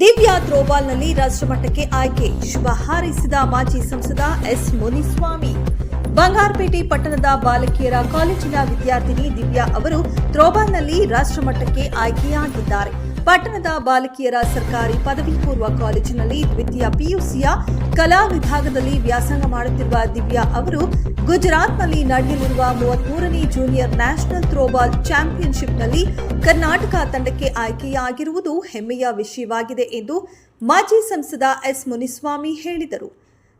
ದಿವ್ಯಾ ಥ್ರೋಬಾಲ್ನಲ್ಲಿ ರಾಷ್ಟ್ರಮಟ್ಟಕ್ಕೆ ಆಯ್ಕೆ. ಶುಭ ಹಾರೈಸಿದ ಮಾಜಿ ಸಂಸದ ಎಸ್ ಮುನಿಸ್ವಾಮಿ. ಬಂಗಾರಪೇಟೆ ಪಟ್ಟಣದ ಬಾಲಕಿಯರ ಕಾಲೇಜಿನ ವಿದ್ಯಾರ್ಥಿನಿ ದಿವ್ಯಾ ಅವರು ಥ್ರೋಬಾಲ್ನಲ್ಲಿ ರಾಷ್ಟ್ರಮಟ್ಟಕ್ಕೆ ಆಯ್ಕೆಯಾಗಿದ್ದಾರೆ. ಪಟ್ಟಣದ ಬಾಲಕಿಯರ ಸರ್ಕಾರಿ ಪದವಿ ಪೂರ್ವ ಕಾಲೇಜಿನಲ್ಲಿ ದ್ವಿತೀಯ ಪಿಯುಸಿಯ ಕಲಾ ವಿಭಾಗದಲ್ಲಿ ವ್ಯಾಸಂಗ ಮಾಡುತ್ತಿರುವ ದಿವ್ಯಾ ಅವರು ಗುಜರಾತ್ನಲ್ಲಿ ನಡೆಯಲಿರುವ ಮೂವತ್ಮೂರನೇ ಜೂನಿಯರ್ ನ್ಯಾಷನಲ್ ಥ್ರೋಬಾಲ್ ಚಾಂಪಿಯನ್ಶಿಪ್ನಲ್ಲಿ ಕರ್ನಾಟಕ ತಂಡಕ್ಕೆ ಆಯ್ಕೆಯಾಗಿರುವುದು ಹೆಮ್ಮೆಯ ವಿಷಯವಾಗಿದೆ ಎಂದು ಮಾಜಿ ಸಂಸದ ಎಸ್ ಮುನಿಸ್ವಾಮಿ ಹೇಳಿದರು.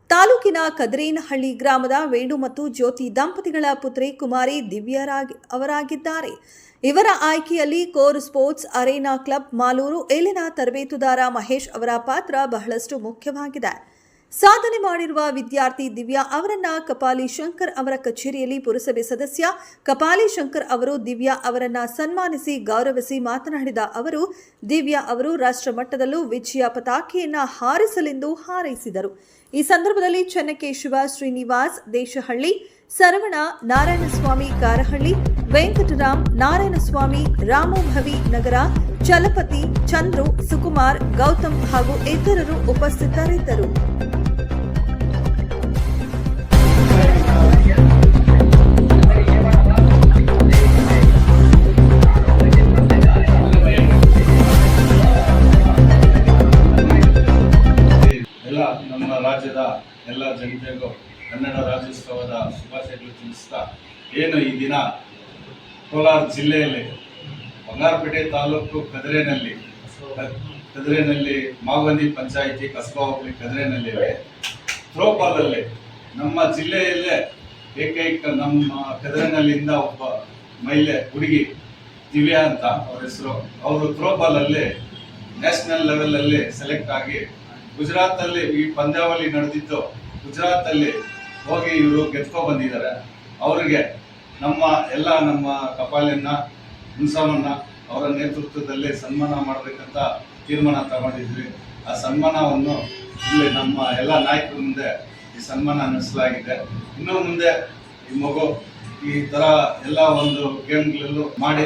ತಾಲೂಕಿನ ಕದ್ರೇನಹಳ್ಳಿ ಗ್ರಾಮದ ವೇಣು ಮತ್ತು ಜ್ಯೋತಿ ದಂಪತಿಗಳ ಪುತ್ರಿ ಕುಮಾರಿ ದಿವ್ಯರಾಗಿ ಅವರಾಗಿದ್ದಾರೆ. ಇವರ ಆಯ್ಕೆಯಲ್ಲಿ core sports arena club Malur ಇಲ್ಲಿನ ತರಬೇತುದಾರ ಮಹೇಶ್ ಅವರ ಪಾತ್ರ ಬಹಳಷ್ಟು ಮುಖ್ಯವಾಗಿದೆ. ಸಾಧನೆ ಮಾಡಿರುವ ವಿದ್ಯಾರ್ಥಿ ದಿವ್ಯಾ ಅವರನ್ನ ಕಪಾಲಿ ಶಂಕರ್ ಅವರ ಕಚೇರಿಯಲ್ಲಿ ಪುರಸಭೆ ಸದಸ್ಯ ಕಪಾಲಿ ಶಂಕರ್ ಅವರು ದಿವ್ಯಾ ಅವರನ್ನ ಸನ್ಮಾನಿಸಿ ಗೌರವಿಸಿ ಮಾತನಾಡಿದ ಅವರು, ದಿವ್ಯಾ ಅವರು ರಾಷ್ಟ್ರ ಮಟ್ಟದಲ್ಲೂ ವಿಜಯ ಪತಾಕೆಯನ್ನ ಹಾರಿಸಲೆಂದು ಹಾರೈಸಿದರು. ಈ ಸಂದರ್ಭದಲ್ಲಿ ಚನ್ನಕೇಶವ ಶ್ರೀನಿವಾಸ್ ದೇಶಹಳ್ಳಿ, ಸರವಣ ನಾರಾಯಣಸ್ವಾಮಿ ಕಾರಹಳ್ಳಿ, ವೆಂಕಟರಾಮ್ ನಾರಾಯಣಸ್ವಾಮಿ ರಾಮೋಭವಿ ನಗರ, ಚಲಪತಿ ಚಂದ್ರು, ಸುಕುಮಾರ್, ಗೌತಮ್ ಹಾಗೂ ಇತರರು ಉಪಸ್ಥಿತರಿದ್ದರು. ಜನತೆಗೂ ಕನ್ನಡ ರಾಜ್ಯೋತ್ಸವದ ಶುಭಾಶಯಗಳು ತಿಳಿಸ್ತಾ ಏನು ಈ ದಿನ ಕೋಲಾರ ಜಿಲ್ಲೆಯಲ್ಲಿ ಬಂಗಾರಪೇಟೆ ತಾಲೂಕು ಕದರೆನಲ್ಲಿ ಕದರೆನಲ್ಲಿ ಮಾಗಂದಿ ಪಂಚಾಯಿತಿ ಕಸಬಾ ಹೋಬಳಿ ಕದರೆನಲ್ಲಿವೆ ಥ್ರೋಬಾಲಲ್ಲಿ ನಮ್ಮ ಜಿಲ್ಲೆಯಲ್ಲೇ ಏಕೈಕ ನಮ್ಮ ಕದರಿನಲ್ಲಿಂದ ಒಬ್ಬ ಮಹಿಳೆ ಹುಡುಗಿ ದಿವ್ಯಾ ಅಂತ ಅವ್ರ ಹೆಸರು. ಅವರು ಥ್ರೋಬಾಲಲ್ಲಿ ನ್ಯಾಷನಲ್ ಲೆವೆಲಲ್ಲಿ ಸೆಲೆಕ್ಟ್ ಆಗಿ ಗುಜರಾತಲ್ಲಿ ಈ ಪಂದ್ಯಾವಳಿ ನಡೆದಿದ್ದು ಗುಜರಾತಲ್ಲಿ ಹೋಗಿ ಇವರು ಗೆದ್ಕೊ ಬಂದಿದ್ದಾರೆ. ಅವರಿಗೆ ನಮ್ಮ ಎಲ್ಲ ನಮ್ಮ ಕಪಾಲಿಯನ್ನ ಹುನ್ಸಾಮನ್ನ ಅವರ ನೇತೃತ್ವದಲ್ಲಿ ಸನ್ಮಾನ ಮಾಡಬೇಕಂತ ತೀರ್ಮಾನ ತಗೊಂಡಿದ್ವಿ. ಆ ಸನ್ಮಾನವನ್ನು ಇಲ್ಲಿ ನಮ್ಮ ಎಲ್ಲ ನಾಯಕರ ಮುಂದೆ ಈ ಸನ್ಮಾನ ನಡೆಸಲಾಗಿದೆ ಇನ್ನು ಮುಂದೆ ಈ ಮಗು ಈ ಥರ ಎಲ್ಲ ಒಂದು ಗೇಮ್ಗಳಲ್ಲೂ ಮಾಡಿ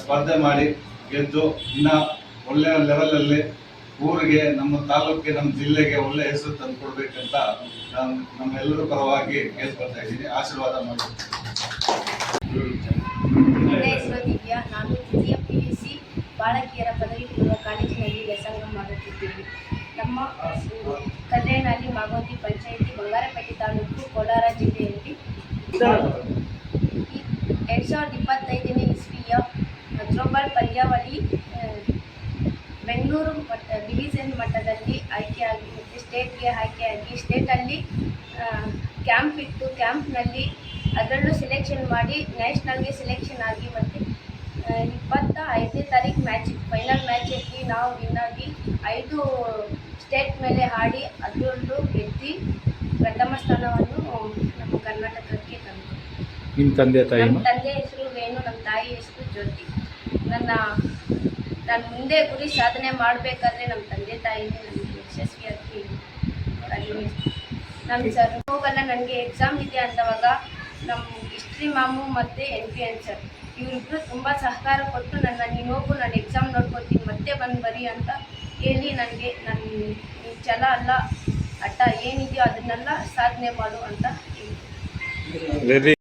ಸ್ಪರ್ಧೆ ಮಾಡಿ ಗೆದ್ದು ಇನ್ನ ಒಳ್ಳೆಯ ಲೆವೆಲಲ್ಲಿ ಊರಿಗೆ, ನಮ್ಮ ತಾಲೂಕಿಗೆ, ನಮ್ಮ ಜಿಲ್ಲೆಗೆ ಒಳ್ಳೆ ಹೆಸರು ತಂದುಕೊಡ್ಬೇಕಂತ ನಾನು ನಮ್ಮೆಲ್ಲರ ಪರವಾಗಿ ಕೇಳ್ಕೊಳ್ತಾ ಇದ್ದೀನಿ. ಆಶೀರ್ವಾದ ಮಾಡಿ. ಹೆಸರು ನಾನು ದ್ವಿತೀಯ ಪಿ ಬಾಲಕಿಯರ ಪದವಿ ಪೂರ್ವ ಕಾಲೇಜಿನಲ್ಲಿ ವ್ಯಾಸಂಗ ಮಾಡುತ್ತಿದ್ದೇವೆ ನಮ್ಮ ಕಲ್ಯಾಣಿ ಮಾಗೋತಿ ಪಂಚಾಯಿತಿ ಬಂಗಾರಪೇಟೆ ತಾಲೂಕು ಕೋಲಾರ ಜಿಲ್ಲೆಯಲ್ಲಿ ಎರಡು ಸಾವಿರದ ಇಪ್ಪತ್ತೈದನೇ ಇಸ್ವಿಯ ಥ್ರೋಬಾಲ್ ಪಂದ್ಯಾವಳಿ ಬೆಂಗಳೂರು ಮಟ್ಟ ಡಿವಿಷನ್ ಮಟ್ಟದಲ್ಲಿ ಆಯ್ಕೆಯಾಗಿ ಮತ್ತು ಸ್ಟೇಟ್ಗೆ ಆಯ್ಕೆಯಾಗಿ ಸ್ಟೇಟಲ್ಲಿ ಕ್ಯಾಂಪ್ ಇಟ್ಟು ಕ್ಯಾಂಪ್ನಲ್ಲಿ ಅದರಲ್ಲೂ ಸೆಲೆಕ್ಷನ್ ಮಾಡಿ ನ್ಯಾಷನಲ್ಗೆ ಸೆಲೆಕ್ಷನ್ ಆಗಿ ಮತ್ತು ಇಪ್ಪತ್ತ ಐದನೇ ತಾರೀಕು ಮ್ಯಾಚ್ ಫೈನಲ್ ಮ್ಯಾಚಲ್ಲಿ ನಾವು ವಿನ್ ಆಗಿ ಐದು ಸ್ಟೇಟ್ ಮೇಲೆ ಆಡಿ ಅದರಲ್ಲೂ ಗೆದ್ದು ಪ್ರಥಮ ಸ್ಥಾನವನ್ನು ನಮ್ಮ ಕರ್ನಾಟಕಕ್ಕೆ ತಂದು. ನಿಮ್ಮ ತಂದೆ ತಾಯಿ ನಮ್ಮ ತಂದೆ ಹೆಸರು ವೇಣು ನಮ್ಮ ತಾಯಿ ಹೆಸರು ಜ್ಯೋತಿ. ನನ್ನ ನಾನು ಮುಂದೆ ಗುರಿ ಸಾಧನೆ ಮಾಡಬೇಕಾದ್ರೆ ನಮ್ಮ ತಂದೆ ತಾಯಿನೇ ನನಗೆ ಯಶಸ್ವಿಯಾಗಿ ನಮ್ಮ ಸರ್ ಹೋಗಲ್ಲ ನನಗೆ ಎಕ್ಸಾಮ್ ಇದೆ ಅಂದವಾಗ ನಮ್ಮ ಹಿಸ್ಟ್ರಿ ಮಾಮು ಮತ್ತು ಎನ್ ಪಿ ಎನ್ ಸರ್ ಇವರಿಬ್ಬರು ತುಂಬ ಸಹಕಾರ ಕೊಟ್ಟು ನನ್ನ ನೀನು ಹೋಗು, ನಾನು ಎಕ್ಸಾಮ್ ನೋಡ್ಕೊತೀನಿ, ಮತ್ತೆ ಬಂದು ಬರಿ ಅಂತ ಹೇಳಿ ನನಗೆ ನನ್ನ ಛಲ ಅಲ್ಲ, ಅಟ್ಟ ಏನಿದೆಯೋ ಅದನ್ನೆಲ್ಲ ಸಾಧನೆ ಮಾಡು ಅಂತ ಹೇಳಿ